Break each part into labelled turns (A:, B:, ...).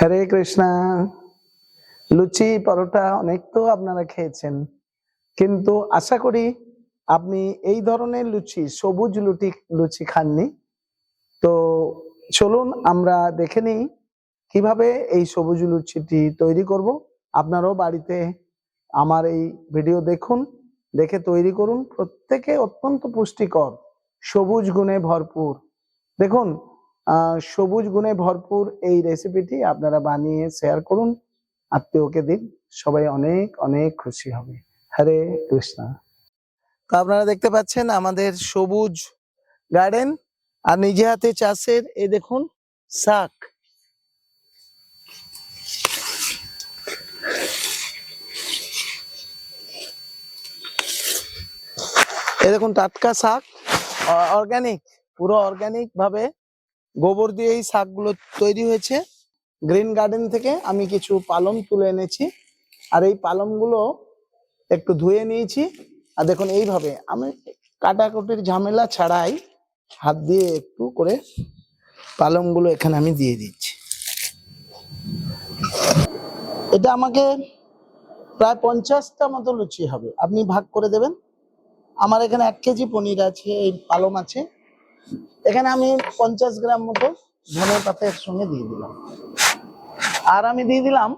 A: হরে কৃষ্ণা। লুচি, পরোটা অনেক তো আপনারা খেয়েছেন। কিন্তু আশা করি আপনি এই ধরনের লুচি, সবুজ লুচি লুচি খাননি। তো চলুন আমরা দেখে নিই কীভাবে এই সবুজ লুচিটি তৈরি করব। আপনারাও বাড়িতে আমার এই ভিডিও দেখুন, দেখে তৈরি করুন। প্রত্যেকে অত্যন্ত পুষ্টিকর, সবুজ গুণে ভরপুর। দেখুন সবুজ গুণে ভরপুর এই রেসিপিটি আপনারা বানিয়ে শেয়ার করুন। আত্মীয়কে দিন, সবাই অনেক অনেক খুশি হবে। হরে কৃষ্ণা। তো আপনারা দেখতে পাচ্ছেন আমাদের সবুজ গার্ডেন আর নিজে হাতে চাষের, এই দেখুন, শাক। এই দেখুন টাটকা শাক অর্গানিক পুরো অর্গানিক ভাবে গোবর দিয়ে এই শাকগুলো তৈরি হয়েছে। গ্রিন গার্ডেন থেকে আমি কিছু পালং তুলে এনেছি। আর এই পালংগুলো একটু ধুয়ে নিয়েছি। আর দেখুন, এইভাবে আমি কাটাকুটির ঝামেলা ছাড়াই হাত দিয়ে একটু করে পালংগুলো এখানে আমি দিয়ে দিচ্ছি। এটা আমাকে প্রায় পঞ্চাশটা মতো লুচি হবে। আপনি ভাগ করে দেবেন। আমার এখানে এক কেজি পনির আছে, এই পালং আছে। এখানে আমি পঞ্চাশ গ্রাম মতো ধনে পাতা এর সঙ্গে দিয়ে দিলাম। আর আমি দিয়ে দিলাম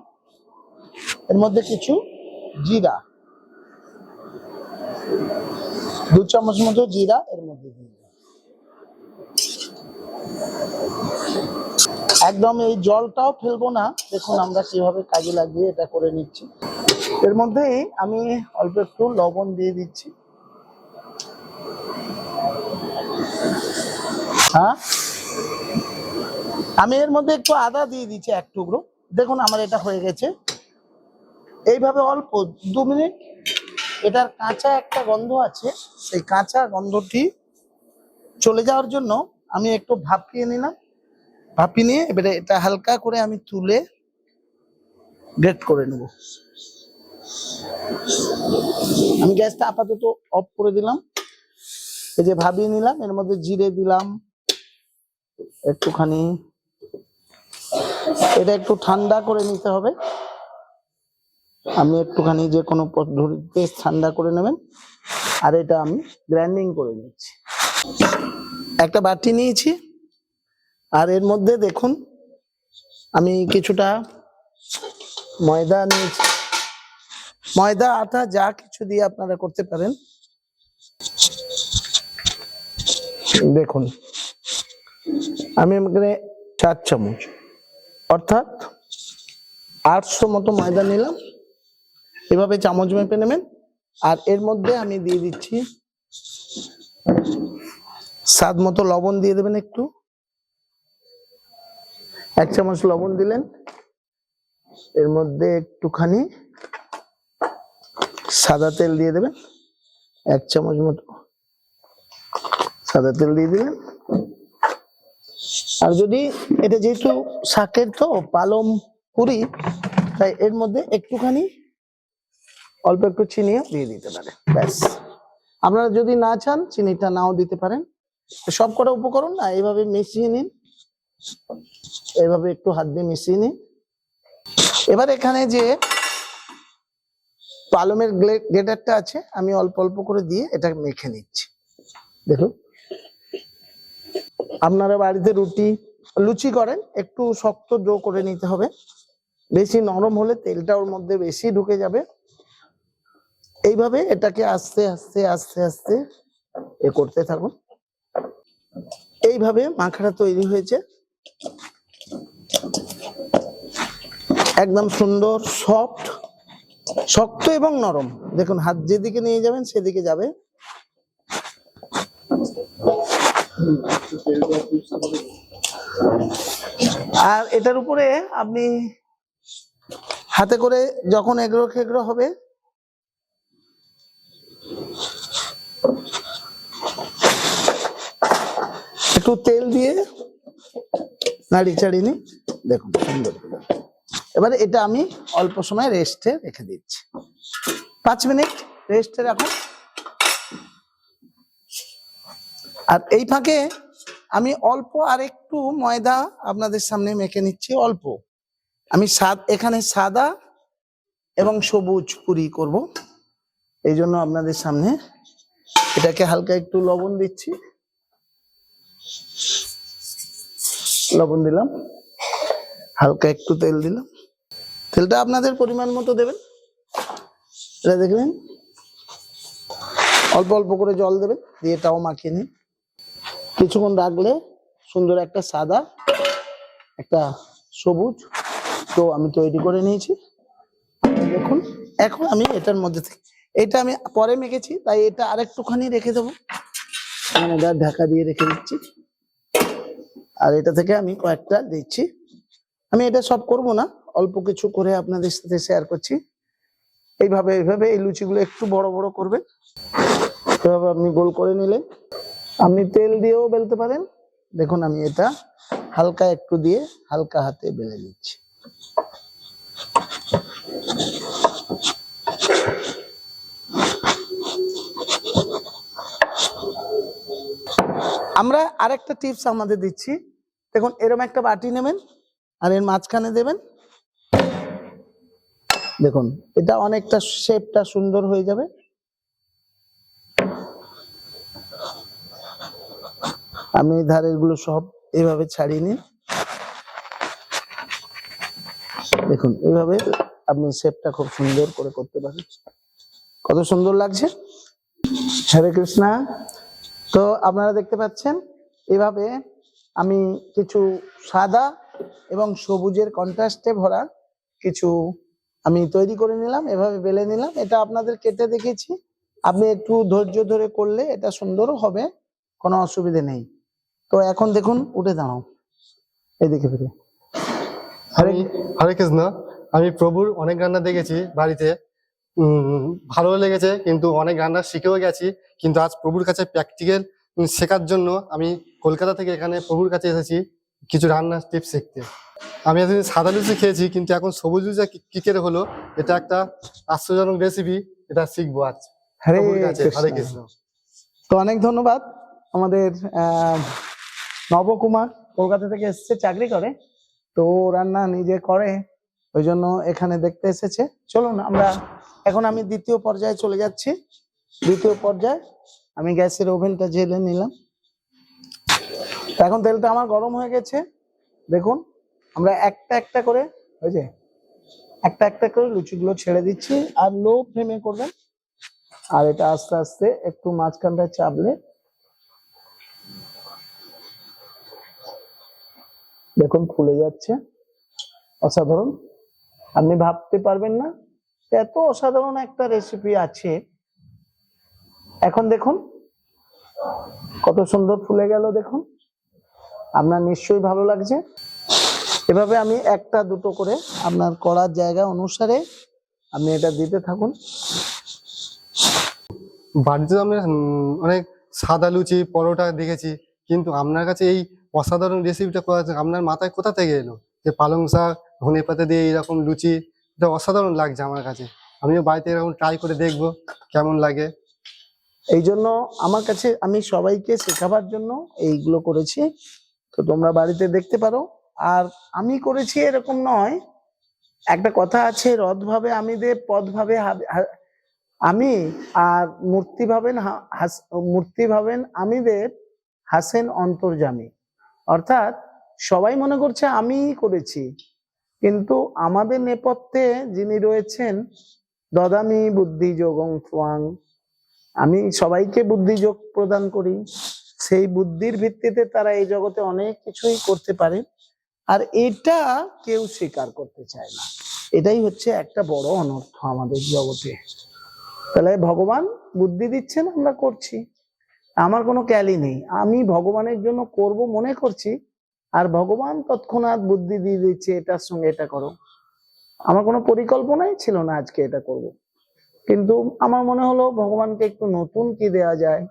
A: এর মধ্যে কিছু জিরা। দু চামচ মতো জিরা এর মধ্যে দিয়ে দিলাম। একদম এই জলটাও ফেলব না। দেখুন আমরা কীভাবে কাজে লাগিয়ে এটা করে নিচ্ছি। এর মধ্যেই আমি অল্প একটু লবণ দিয়ে দিচ্ছি। হ্যাঁ? আমি এর মধ্যে একটু আদা দিয়ে দিচ্ছি এক টুকরো। দেখুন আমার এটা হয়ে গেছে। এইভাবে অল্প, দু মিনিট। এটার কাঁচা একটা গন্ধ আছে। সেই কাঁচা গন্ধটি চলে যাওয়ার জন্য আমি একটু ভাপিয়ে নিলাম। ভাপিয়ে নিয়ে এবারে এটা হালকা করে আমি তুলে গ্রেট করে নেব। আমি গ্যাসটা আপাতত অফ করে দিলাম। এই যে ভাবিয়ে নিলাম, এর মধ্যে জিরে দিলাম। একটুখানি, এটা একটু ঠান্ডা করে নিতে হবে। আমি একটুখানি যে কোনো পদ্ধতিতে ঠান্ডা করে নেবেন। আর এটা আমি গ্রাইন্ডিং করে নিচ্ছি। একটা বাটি নিয়েছি। আর এর মধ্যে দেখুন, আমি কিছুটা ময়দা নিয়েছি। ময়দা, আটা, যা কিছু দিয়ে আপনারা করতে পারেন। দেখুন আমি এখানে চার চামচ। অর্থাৎ আটশো মতো ময়দা নিলাম। এভাবে চামচ মেপে নেবেন। আর এর মধ্যে আমি দিয়ে দিচ্ছি স্বাদ মতো লবণ দিয়ে দেবেন একটু। এক চামচ লবণ দিলেন। এর মধ্যে একটুখানি সাদা তেল দিয়ে দেবেন। এক চামচ মতো সাদা তেল দিয়ে দিলেন। আর যদি এটা যেহেতু শাকের তো পালম পুরি, তাই এর মধ্যে একটুখানি অল্প একটু চিনিও দিয়ে দিতে পারেন ব্যাস। আপনারা যদি না চান, চিনিটা নাও দিতে পারেন। সব কটা উপকরণ না, এইভাবে মিশিয়ে নিন। এইভাবে একটু হাত দিয়ে মিশিয়ে নিন। এবার এখানে যে পালমের গ্রেটারটা আছে, আমি অল্প অল্প করে দিয়ে এটা মেখে নিচ্ছি। দেখুন। আপনারা বাড়িতে রুটি, লুচি করেন, একটু শক্ত ডো করে নিতে হবে। বেশি নরম হলে তেলটা ওর মধ্যে বেশি ঢুকে যাবে। এইভাবে এটাকে আস্তে আস্তে আস্তে আস্তে এ করতে থাকুন। এইভাবে মাখাটা তৈরি হয়েছে। একদম সুন্দর, সফট, শক্ত এবং নরম। দেখুন, হাত যেদিকে নিয়ে যাবেন, সেদিকে যাবে। আর এটার উপরে আপনি হাতে করে যখন এগরো খেগড়ো হবে, একটু তেল দিয়ে নাড়ি চাড়িয়ে নি দেখুন, সুন্দর এবারে এটা আমি অল্প সময় রেস্টে রেখে দিচ্ছি। পাঁচ মিনিট রেস্টে রাখুন। আর এই ফাঁকে আমি অল্প আর একটু ময়দা আপনাদের সামনে মেখে নিচ্ছি, অল্প। আমি সাদ এখানে সাদা এবং সবুজ পুরি করব। এই জন্য আপনাদের সামনে এটাকে হালকা একটু লবণ দিচ্ছি। লবণ দিলাম। হালকা একটু তেল দিলাম। তেলটা আপনাদের পরিমাণ মতো দেবেন। এটা দেখবেন। অল্প অল্প করে জল দেবেন, দিয়ে এটাও মাখিয়ে নিন। কিছুক্ষণ রাখলে সুন্দর একটা সাদা, একটা সবুজ তো আমি তৈরি করে নিয়েছি। দেখুন, এখন আমি এটার মধ্যে থেকে, এটা আমি পরে মেখেছি, তাই এটা আরেকটুখানি রেখে দেবো। মানে এটা ঢাকা দিয়ে রেখে দিচ্ছি। আর এটা থেকে আমি কয়েকটা দিচ্ছি। আমি এটা সব করব না, অল্প কিছু করে আপনাদের সাথে শেয়ার করছি। এইভাবে এইভাবে এই লুচিগুলো একটু বড় বড় করবেন। এভাবে আপনি গোল করে নিলেন। আপনি তেল দিয়েও বেলতে পারেন। দেখুন আমি এটা হালকা একটু দিয়ে হালকা হাতে বেলে নিচ্ছি। আমরা আরেকটা টিপস আমাদের দিচ্ছি। দেখুন এরকম একটা বাটি নেবেন আর এর মাঝখানে দেবেন। দেখুন, এটা অনেকটা শেপটা সুন্দর হয়ে যাবে। আমি ধারেরগুলো সব এভাবে ছাড়িয়ে নিন দেখুন, এভাবে আপনি শেপটা খুব সুন্দর করে করতে পারেন। কত সুন্দর লাগছে? হরে কৃষ্ণা। তো আপনারা দেখতে পাচ্ছেন, এভাবে আমি কিছু সাদা এবং সবুজের কন্ট্রাস্টে ভরা কিছু আমি তৈরি করে নিলাম, এভাবে বেলে নিলাম। এটা আপনাদের কেটে দেখেছি আপনি একটু ধৈর্য ধরে করলে এটা সুন্দরও হবে, কোনো অসুবিধে নেই। তো এখন দেখুন উঠে দাঁড়াও। এদিকে ফিরে।
B: আমি হরে কৃষ্ণ। আমি প্রভুর অনেক রান্না দেখেছি বাড়িতে। ভালো লেগেছে কিন্তু অনেক রান্না শিখেও গেছি। কিন্তু আজ প্রভুর কাছে প্র্যাকটিক্যাল শেখার জন্য আমি কলকাতা থেকে এখানে প্রভুর কাছে এসেছি কিছু রান্নার টিপস শিখতে। আমি এতদিন সাদা লুচি খেয়েছি কিন্তু এখন সবুজ লুচি কি- করে হলো এটা একটা আশ্চর্যজনক রেসিপি এটা শিখব আজ
A: হরে
B: হরে
A: কৃষ্ণ। তো অনেক ধন্যবাদ আমাদের আহ, নবকুমার কলকাতা থেকে এসেছে, চাকরি করে। তো রান্না নিজে করে, ওই জন্য এখানে দেখতে এসেছে। চলুন আমরা এখন আমি দ্বিতীয় পর্যায়ে চলে যাচ্ছি। দ্বিতীয় পর্যায়ে আমি গ্যাসের ওভেনটা জেলে নিলাম। এখন তেলটা আমার গরম হয়ে গেছে। দেখুন, আমরা একটা একটা করে, ওই যে, একটা একটা করে লুচিগুলো ছেড়ে দিচ্ছি। আর লো ফ্লেমে করবেন। আর এটা আস্তে আস্তে একটু মাঝখানটা চাপলে দেখুন, ফুলে যাচ্ছে। অসাধারণ। আপনি ভাবতে পারবেন না, এত অসাধারণ একটা রেসিপি আছে। এখন দেখুন, কত সুন্দর ফুলে গেল, দেখুন। আপনার নিশ্চয়ই ভালো লাগছে। এভাবে আমি একটা, দুটো করে আপনার করার জায়গা অনুসারে আপনি এটা দিতে থাকুন।
B: বাড়িতে আমরা অনেক সাদা লুচি, পরোটা দেখেছি, কিন্তু আপনার কাছে এই অসাধারণ রেসিপিটা আপনার মাথায় কোথা থেকে এলো? যে পালং শাক ধনে পাতা দিয়ে এরকম লুচি, এটা অসাধারণ লাগছে আমার কাছে। আমিও বাড়িতে এরকম ট্রাই করে দেখব, কেমন লাগে।
A: এই জন্য আমার কাছে আমি সবাইকে শেখাবার জন্য এইগুলো করেছি। তো তোমরা বাড়িতে দেখতে পারো। আর আমি করেছি এরকম নয়। একটা কথা আছে রথ ভাবে আমি দে পদ ভাবে আমি আর মূর্তি ভাবেন মূর্তি ভাবেন আমি দেব হাসেন অন্তর্জামী অর্থাৎ সবাই মনে করছে আমিই করেছি। কিন্তু আমাদের নেপথ্যে যিনি রয়েছেন, দদামি বুদ্ধি যোগং ত্বাং, আমি সবাইকে বুদ্ধি যোগ প্রদান করি। সেই বুদ্ধির ভিত্তিতে তারা এই জগতে অনেক কিছুই করতে পারে। আর এটা কেউ স্বীকার করতে চায় না। এটাই হচ্ছে একটা বড় অনর্থ আমাদের জগতে। তাহলে ভগবান বুদ্ধি দিচ্ছেন, আমরা করছি। আমার কোনো ক্যালি নেই। আমি ভগবানের জন্য করব মনে করছি, আর ভগবান তৎক্ষণাৎ বুদ্ধি দিয়ে দিচ্ছে, এটার সঙ্গে এটা করো। আমার কোনো পরিকল্পনাই ছিল না আজকে এটা করব। কিন্তু আমার মনে হলো ভগবানকে একটু নতুন কি দেয়া যায়?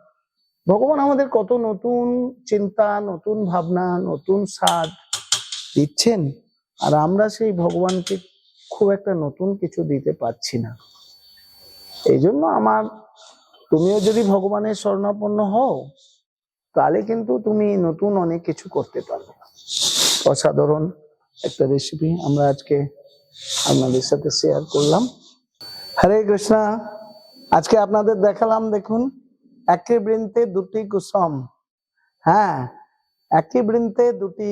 A: ভগবান আমাদের কত নতুন চিন্তা, নতুন ভাবনা, নতুন স্বাদ দিচ্ছেন, আর আমরা সেই ভগবানকে খুব একটা নতুন কিছু দিতে পারছি না। এই জন্য আমার তুমিও যদি ভগবানের স্বর্ণাপন্ন হও, তাহলে কিন্তু তুমি নতুন অনেক কিছু করতে পারবে। অসাধারণ একটা রেসিপি আমরা আজকে আপনাদের সাথে শেয়ার করলাম। হরে কৃষ্ণা, আজকে আপনাদের দেখালাম দেখুন, একই বৃন্তে দুটি কুসম। হ্যাঁ একই বৃন্তে দুটি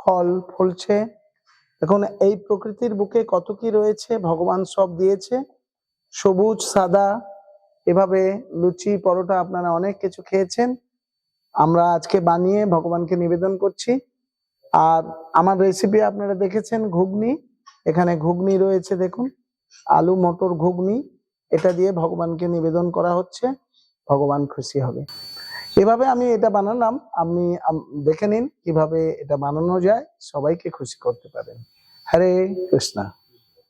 A: ফল ফলছে। দেখুন, এই প্রকৃতির বুকে কত কি রয়েছে, ভগবান সব দিয়েছে। সবুজ, সাদা এভাবে লুচি, পরোটা আপনারা অনেক কিছু খেয়েছেন। আমরা আজকে বানিয়ে ভগবানকে নিবেদন করছি। আর আমার রেসিপি আপনারা দেখেছেন, ঘুগনি। এখানে ঘুগনি রয়েছে, দেখুন। আলু, মটর ঘুগনি। এটা দিয়ে ভগবানকে নিবেদন করা হচ্ছে। ভগবান খুশি হবে। এভাবে আমি এটা বানালাম। আপনি দেখে নিন কীভাবে এটা বানানো যায়। সবাইকে খুশি করতে পারেন। হরে কৃষ্ণা।